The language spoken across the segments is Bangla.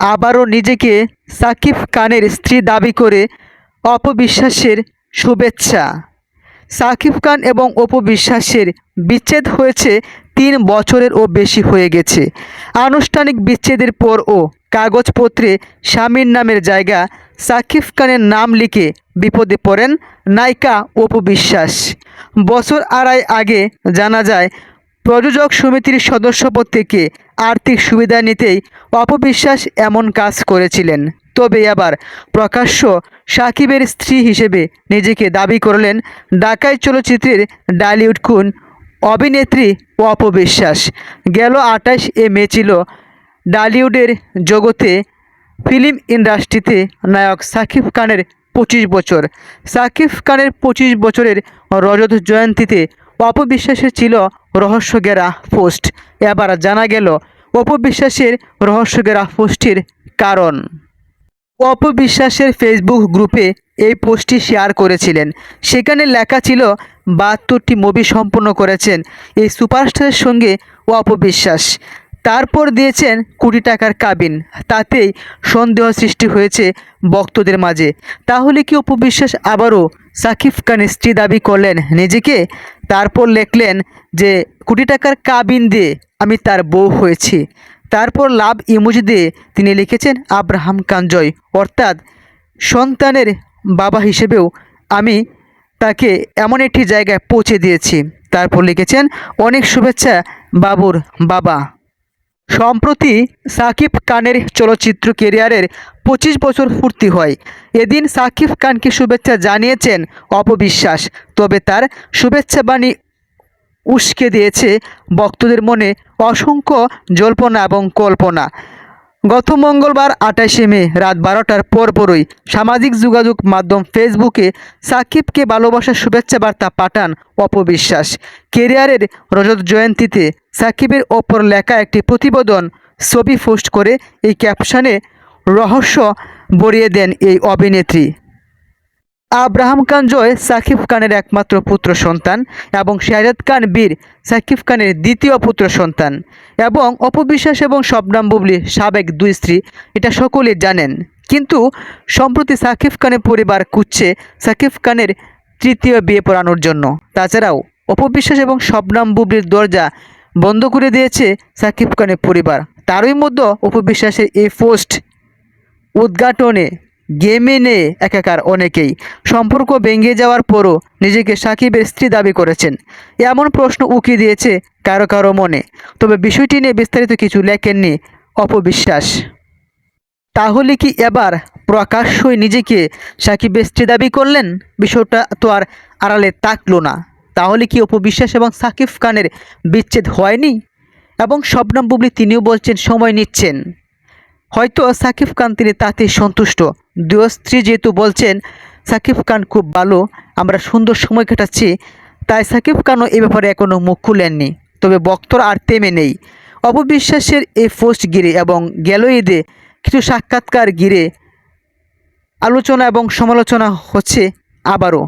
আবারও নিজেকে সাকিব খানের স্ত্রী দাবি করে অপবিশ্বাসের শুভেচ্ছা। সাকিব খান এবং অপবিশ্বাসের বিচ্ছেদ হয়েছে তিন বছরেরও বেশি হয়ে গেছে। আনুষ্ঠানিক বিচ্ছেদের পরও কাগজপত্রে স্বামীর নামের জায়গা সাকিব খানের নাম লিখে বিপদে পড়েন নায়িকা অপবিশ্বাস। বছর আড়াই আগে জানা যায়, প্রযোজক সমিতির সদস্যপদ থেকে আর্থিক সুবিধা নিতেই অপবিশ্বাস এমন কাজ করেছিলেন। তবে আবার প্রকাশ্য সাকিবের স্ত্রী হিসেবে নিজেকে দাবি করলেন ডাকাই চলচ্চিত্রের ডালিউড খুন অভিনেত্রী অপবিশ্বাস। গেল আঠাশ এ মে ছিল ডালিউডের জগতে ফিল্ম ইন্ডাস্ট্রিতে নায়ক সাকিব খানের পঁচিশ বছর। সাকিব খানের পঁচিশ বছরের রজত জয়ন্তীতে অপবিশ্বাসের ছিল রহস্যগেরা পোস্ট। এবার জানা গেল অপবিশ্বাসের রহস্যগেরা পোস্টের কারণ। অপবিশ্বাসের ফেসবুক গ্রুপে এই পোস্টটি শেয়ার করেছিলেন। সেখানে লেখা ছিল, বাহাত্তরটি মুভি সম্পন্ন করেছেন এই সুপারস্টারের সঙ্গে অপবিশ্বাস। তারপর দিয়েছেন কোটি টাকার কাবিন। তাতেই সন্দেহ সৃষ্টি হয়েছে ভক্তদের মাঝে। তাহলে কি অপবিশ্বাস আবারও সাকিব খানের স্ত্রী দাবি করলেন, নিজেকে তারপর লেখলেন যে, কোটি টাকার কাবিন দিয়ে আমি তার বউ হয়েছি। তারপর লাভ ইমোজি দিয়ে তিনি লিখেছেন, আব্রাহাম কাঞ্জয় অর্থাৎ সন্তানের বাবা হিসেবেও আমি তাকে এমন একটি জায়গায় পৌঁছে দিয়েছি। তারপর লিখেছেন, অনেক শুভেচ্ছা বাবুর বাবা। সম্প্রতি সাকিব খানের চলচ্চিত্র কেরিয়ারের পঁচিশ বছর পূর্তি হয়। এদিন সাকিব খানকে শুভেচ্ছা জানিয়েছেন অপবিশ্বাস, তবে তার শুভেচ্ছা বাণী উস্কে দিয়েছে ভক্তদের মনে অসংখ্য জল্পনা এবং কল্পনা। গত মঙ্গলবার আঠাশে মে, রাত বারোটার পরপরই সামাজিক যোগাযোগ মাধ্যম ফেসবুকে সাকিবকে ভালোবাসার শুভেচ্ছা বার্তা পাঠান অপবিশ্বাস। কেরিয়ারের রজত জয়ন্তীতে সাকিবের ওপর লেখা একটি প্রতিবেদন ছবি পোস্ট করে এই ক্যাপশনে রহস্য বরিয়ে দেন এই অভিনেত্রী। আব্রাহাম খান জয় সাকিব খানের একমাত্র পুত্র সন্তান এবং শাহজাদ খান বীর সাকিব খানের দ্বিতীয় পুত্র সন্তান এবং অপবিশ্বাস এবং শবনাম বুবলি সাবেক দুই স্ত্রী, এটা সকলেই জানেন। কিন্তু সম্প্রতি সাকিব খানের পরিবার খুঁজছে সাকিব খানের তৃতীয় বিয়ে পড়ানোর জন্য। তাছাড়াও অপবিশ্বাস এবং শবনাম বুবলির দরজা বন্ধ করে দিয়েছে সাকিব খানের পরিবার। তারই মধ্যে অপবিশ্বাসের এই পোস্ট উদ্ঘাটনে গেমে নিয়ে একাকার অনেকেই। সম্পর্ক ভেঙে যাওয়ার পরও নিজেকে সাকিবের স্ত্রী দাবি করেছেন। এমন প্রশ্ন উকি দিয়েছে কারও কারও মনে। তবে বিষয়টি নিয়ে বিস্তারিত কিছু লেখেননি অপবিশ্বাস। তাহলে কি এবার প্রকাশ্যই নিজেকে সাকিবের স্ত্রী দাবি করলেন? বিষয়টা তো আর আড়ালে তাকলো না। তাহলে কি অপবিশ্বাস এবং সাকিব খানের বিচ্ছেদ হয়নি? এবং শবনম বুবলি তিনিও বলছেন, সময় নিচ্ছেন। হয়তো সাকিব খান তিনি তাতে সন্তুষ্ট। দুই স্ত্রী যেহেতু বলছেন, সাকিব খান খুব ভালো, আমরা সুন্দর সময় কাটাচ্ছি, তাই সাকিব খানও এ ব্যাপারে এখনও মুখ খুলেননি। তবে বক্তরা আর তেমে নেই। অপবিশ্বাসের এই পোস্ট ঘিরে এবং গেল ঈদে কিছু সাক্ষাৎকার ঘিরে আলোচনা এবং সমালোচনা হচ্ছে আবারও।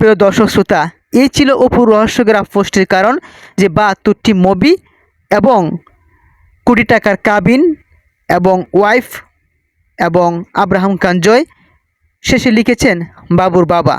প্রিয় দর্শক শ্রোতা এই ছিল অপু রহস্যগ্রাফ পোস্টের কারণ যে বাহাত্তরটি মুভি এবং কোটি টাকার কাবিন এবং ওয়াইফ এবং আব্রাহাম কাঞ্জয় শেষে লিখেছেন বাবুর বাবা।